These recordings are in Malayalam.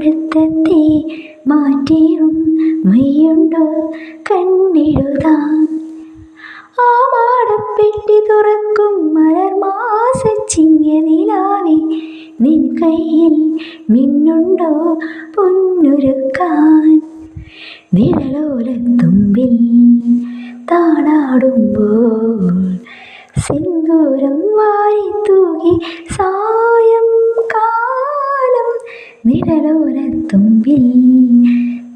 കായും മാറ്റിയും മെയ്യുണ്ടോ കണ്ണെഴുതാൻ ആ മാടപ്പെട്ടി തുറക്കും മലർമാസ ചിങ്ങനിലാവെ നിൻ കയ്യിൽ മിന്നുണ്ടോ പൊന്നുരുക്കാൻ. നിഴലോലത്തുമ്പിൽ താണാടുമ്പോൾ സിന്ദൂരം വാരി തൂകി സായം നിഴലോലത്തുമ്പിൽ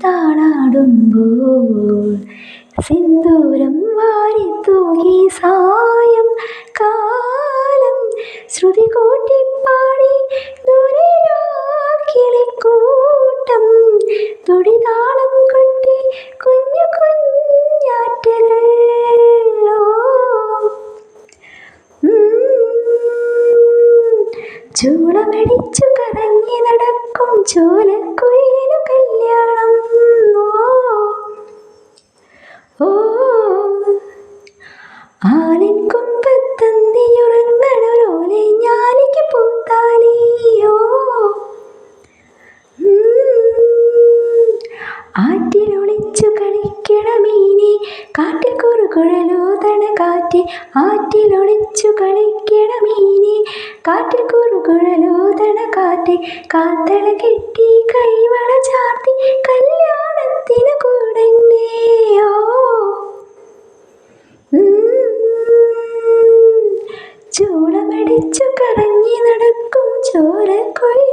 താളാടുമ്പോൾ സിന്ദൂരം വാരി തൂകി ചൂളമടിച്ചു കറങ്ങി നടക്കും ചോലക്കുയിലു കല്യാണം. ഓ. ഓ. ആലിൻ കൊമ്പത്തന്തിയുറങ്ങണൊരോലെ ഞാലിക്ക് പൂത്താലിയോ ആറ്റിലൊളിച്ചു കളിക്കണ മീനെ കാറ്റിൽ കുറുകുഴലോതണ കാറ്റ് ആറ്റിലൊളിച്ചു കളിക്കണ മീനെ കാറ്റിൽ കുറുകുഴലോതണ കാറ്റി കാത്തള കെട്ടി കൈവള ചാർത്തി കല്യാണത്തിന് കൂടന്നെയോ ചൂടമടിച്ചു കറങ്ങി നടക്കും ചോര കൊയ്യ